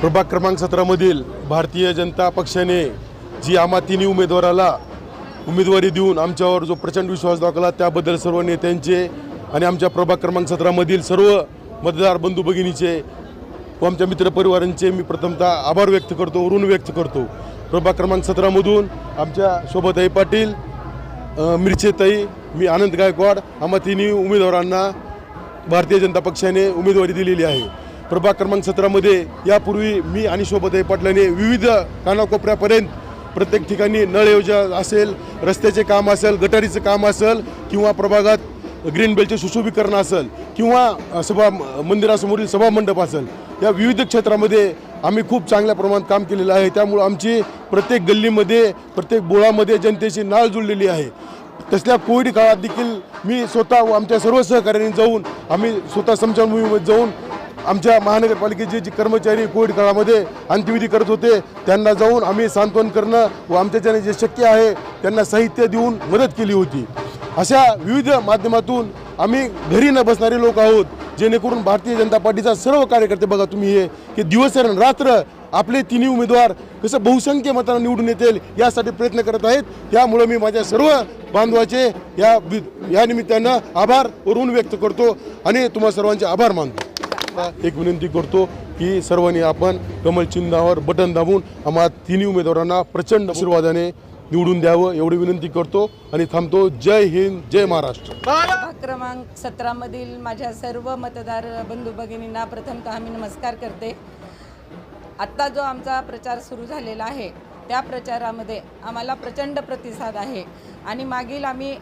प्रभाग क्रमांक सतरामधील भारतीय जनता पक्षाने जी आम्हा तिन्ही उमेदवाराला उमेदवारी देऊन आमच्यावर जो प्रचंड विश्वास दाखवला त्याबद्दल सर्व नेत्यांचे आणि आमच्या प्रभाग क्रमांक सतरामधील सर्व मतदार बंधू भगिनीचे व आमच्या मित्रपरिवारांचे मी प्रथमतः आभार व्यक्त करतो ऋण व्यक्त करतो. प्रभाग क्रमांक सतरामधून आमच्या शोभाताई पाटील मिरचेताई मी आनंद गायकवाड आम्हा तिन्ही उमेदवारांना भारतीय जनता पक्षाने उमेदवारी दिलेली आहे. प्रभाग क्रमांक सतरामध्ये यापूर्वी मी आणि शोभताई पाटलाने विविध कानाकोपऱ्यापर्यंत प्रत्येक ठिकाणी नळ योजना असेल रस्त्याचे काम असेल गटारीचं काम असेल किंवा प्रभागात ग्रीन बेलचे सुशोभीकरण असेल किंवा सभा मंदिरासमोरील सभामंडप असेल या विविध क्षेत्रामध्ये आम्ही खूप चांगल्या प्रमाणात काम केलेलं आहे. त्यामुळं आमची प्रत्येक गल्लीमध्ये प्रत्येक बोळामध्ये जनतेची नाळ जुळलेली आहे. तसल्या कोविड काळात देखील मी स्वतः व आमच्या सर्व सहकार्यांनी जाऊन आम्ही स्वतः समजावून जाऊन आमच्या महानगरपालिकेचे जे कर्मचारी कोविड काळामध्ये अंत्यविधी करत होते त्यांना जाऊन आम्ही सांत्वन करणं व आमच्याच्याने जे शक्य आहे त्यांना साहित्य देऊन मदत केली होती. अशा विविध माध्यमातून आम्ही घरी न बसणारे लोक आहोत जेणेकरून भारतीय जनता पार्टीचा सर्व कार्यकर्ते बघा तुम्ही हे की दिवस रात्र आपले तिन्ही उमेदवार कसं बहुसंख्य मतांना निवडून येतील यासाठी प्रयत्न करत आहेत. त्यामुळे मी माझ्या सर्व बांधवाचे या वि- या निमित्तानं आभार वरून व्यक्त करतो आणि तुम्हा सर्वांचे आभार मानतो. एक विनंती करतो की सर्वांनी आपण कमल चिन्हावर बटन दाबून आम्हा तिन्ही उमेदवारांना प्रचंड आशीर्वादाने निवडून द्यावं एवढी विनंती करतो आणि थांबतो. जय हिंद जय महाराष्ट्र. प्रभाग क्रमांक सतरामधील माझ्या सर्व मतदार बंधू भगिनींना प्रथमतः मी नमस्कार करते. आत्ता जो आमचा प्रचार सुरू झालेला आहे त्या प्रचारामध्ये आम्हाला प्रचंड प्रतिसाद आहे. आणि मागील आम्ही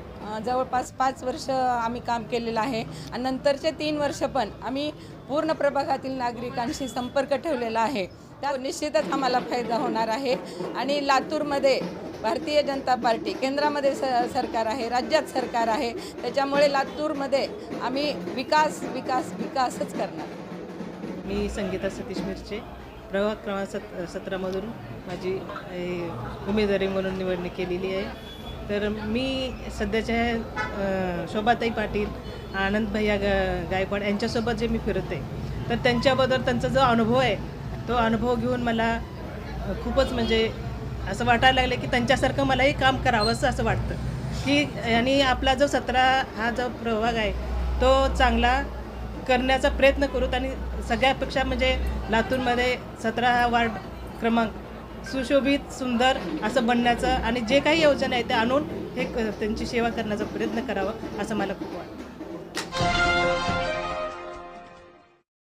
जवळपास पाच वर्ष आम्ही काम केलेलं आहे. आणि नंतरचे तीन वर्ष पण आम्ही पूर्ण प्रभागातील नागरिकांशी संपर्क ठेवलेला आहे. त्या निश्चितच आम्हाला फायदा होणार आहे. आणि लातूरमध्ये भारतीय जनता पार्टी केंद्रामध्ये स सरकार आहे राज्यात सरकार आहे. त्याच्यामुळे लातूरमध्ये आम्ही विकास विकास विकासच करणार. मी संगीता सतीश मिरचे. प्रभाग क्रमांक सत सतरामधून माझी उमेदवारी म्हणून निवडणूक केलेली आहे. तर मी सध्याच्या शोभाताई पाटील आनंद भैया गा गायकवाड यांच्यासोबत जे मी फिरते तर त्यांच्याबद्दल त्यांचा जो अनुभव आहे तो अनुभव घेऊन मला खूपच म्हणजे असं वाटायला लागलं की त्यांच्यासारखं मलाही काम करावंसं असं वाटतं. की आणि आपला जो सतरा हा जो प्रभाग आहे तो चांगला करण्याचा प्रयत्न करूत आणि सगळ्यापेक्षा म्हणजे लातूरमध्ये सतरा हा वार्ड क्रमांक सुशोभित सुंदर असं बनण्याचं आणि जे काही योजना आहे ते आणून हे क- त्यांची सेवा करण्याचा प्रयत्न करावा असं मला खूप वाटतं.